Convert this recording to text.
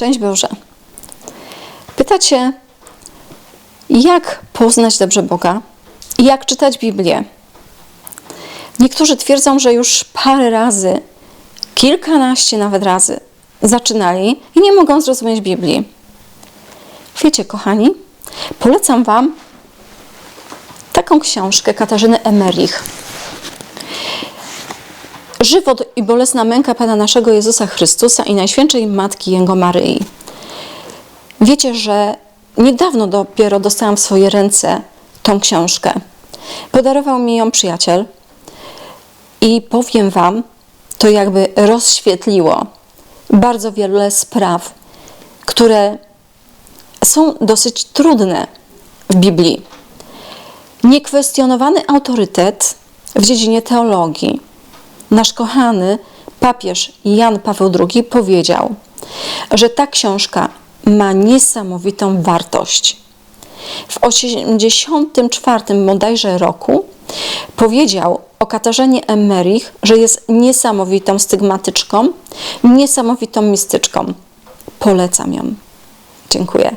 Szczęść Boże. Pytacie, jak poznać dobrze Boga? I jak czytać Biblię? Niektórzy twierdzą, że już parę razy, kilkanaście nawet razy zaczynali i nie mogą zrozumieć Biblii. Wiecie, kochani, polecam Wam taką książkę Katarzyny Emerich. Żywot i bolesna męka Pana naszego Jezusa Chrystusa i Najświętszej Matki Jego Maryi. Wiecie, że niedawno dopiero dostałam w swoje ręce tą książkę. Podarował mi ją przyjaciel i powiem Wam, to jakby rozświetliło bardzo wiele spraw, które są dosyć trudne w Biblii. Niekwestionowany autorytet w dziedzinie teologii. Nasz kochany papież Jan Paweł II powiedział, że ta książka ma niesamowitą wartość. W 1984 bodajże roku powiedział o Katarzynie Emerich, że jest niesamowitą stygmatyczką, niesamowitą mistyczką. Polecam ją. Dziękuję.